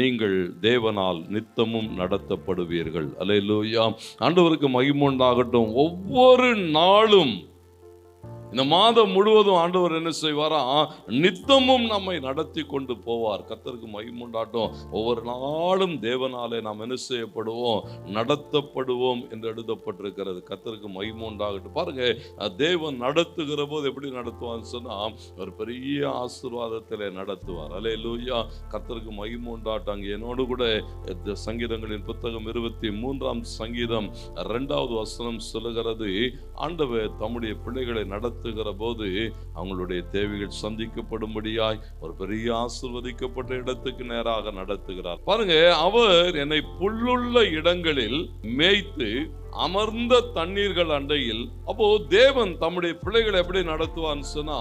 நீங்கள் தேவனால் நித்தமும் நடத்தப்படுவீர்கள். அல்லேலூயா. ஆண்டவருக்கு மகிமுண்டாகட்டும் ஒவ்வொரு நாளும் இந்த மாதம் முழுவதும் ஆண்டவர் என்ன செய்வாரா? நித்தமும் நம்மை நடத்தி கொண்டு போவார். கத்தருக்கு மகிமுண்டாட்டும் ஒவ்வொரு நாளும் தேவனாலே நாம் என்ன செய்யப்படுவோம்? நடத்தப்படுவோம் என்று எழுதப்பட்டிருக்கிறது. கத்தருக்கு மகிமுண்டாகட்டும் பாருங்க தேவன் நடத்துகிற போது எப்படி நடத்துவான்னு சொன்னா ஒரு பெரிய ஆசீர்வாதத்திலே நடத்துவார். அலே லூயா கத்தருக்கு மகிமுண்டாட்டம் அங்கே என்னோடு கூட சங்கீதங்களின் புத்தகம் இருபத்தி மூன்றாம் சங்கீதம் ரெண்டாவது வசனம் சொல்லுகிறது ஆண்டவர் தம்முடைய பிள்ளைகளை நடத்துகிற போது அவங்களுடைய தேவைகள் சந்திக்கப்படும்படியாய் ஒரு பெரிய ஆசிர்வதிக்கப்பட்ட இடத்துக்கு நேராக நடத்துகிறார். பாருங்க அவர் என்னை புல்லுள்ள இடங்களில் மேய்த்து அமர்ந்த தண்ணீர்கள் அண்டையில் அப்போ தேவன் தம்முடைய பிள்ளைகளை எப்படி நடத்துவான்னு சொன்னா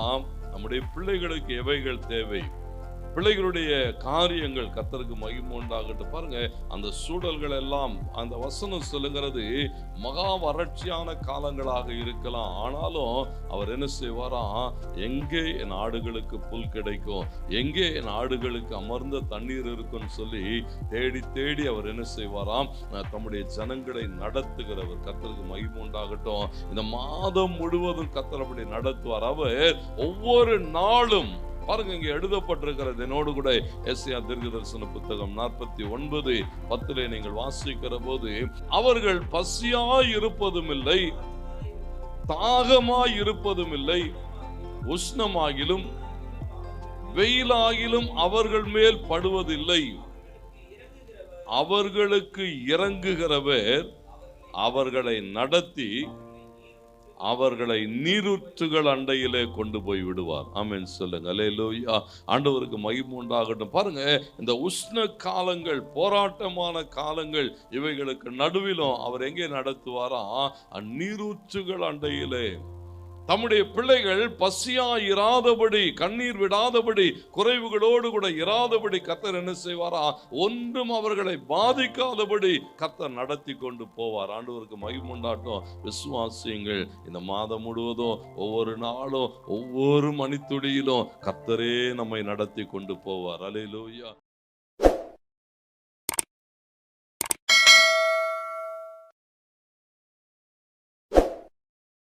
நம்முடைய பிள்ளைகளுக்கு எவைகள் தேவை? பிள்ளைகளுடைய காரியங்கள் கத்தருக்கு மகிமை உண்டாகட்டும். பாருங்க அந்த சூழல்கள் எல்லாம் அந்த வசனம் சொல்லுகிறது மகா வறட்சியான காலங்களாக இருக்கலாம். ஆனாலும் அவர் என்ன செய்வாராம் எங்கே என் ஆடுகளுக்கு புல் கிடைக்கும்? எங்கே என் ஆடுகளுக்கு அமர்ந்த தண்ணீர் இருக்கும்னு சொல்லி தேடி தேடி அவர் என்ன செய்வாராம்? தம்முடைய ஜனங்களை நடத்துகிறவர். கத்தருக்கு மகிமை உண்டாகட்டும். இந்த மாதம் முழுவதும் கத்தர் அப்படி நடத்துவார். அவர் ஒவ்வொரு நாளும் பாருங்க இங்கே எழுதப்பட்டிருக்கிறது. என்னோடு கூட எஸ்யா தீர்க்க தரிசன புத்தகம் நாற்பத்தி ஒன்பது பத்துல நீங்கள் வாசிக்கிற போது அவர்கள் பசியா இருப்பதும் இல்லை தாகமாய் இருப்பதும் இல்லை உஷ்ணமாகிலும் வெயிலாகிலும் அவர்கள் மேல் படுவதில்லை. அவர்களுக்கு இறங்குகிறவர் அவர்களை நடத்தி அவர்களை நீரூற்றுகள் அண்டையிலே கொண்டு போய் விடுவார். ஆமென் சொல்லுங்க. அல்லேலூயா ஆண்டவருக்கு மகிமை உண்டாகட்டும். பாருங்க இந்த உஷ்ண காலங்கள் போராட்டமான காலங்கள் இவைகளுக்கு நடுவிலும் அவர் எங்கே நடத்துவாரா? நீரூற்றுகள் அண்டையிலே. தம்முடைய பிள்ளைகள் பசியா இராதபடி கண்ணீர் விடாதபடி குறைவுகளோடு கூட இராதபடி கத்தர் என்ன செய்வாரா? ஒன்றும் அவர்களை பாதிக்காதபடி கத்தர் நடத்தி கொண்டு போவார். ஆண்டவருக்கு மகிமுண்டாட்டம் விசுவாசியங்கள். இந்த மாதம் முழுவதும் ஒவ்வொரு நாளும் ஒவ்வொரு மணித்துளியிலும் கத்தரே நம்மை நடத்தி கொண்டு போவார். அலையிலோயா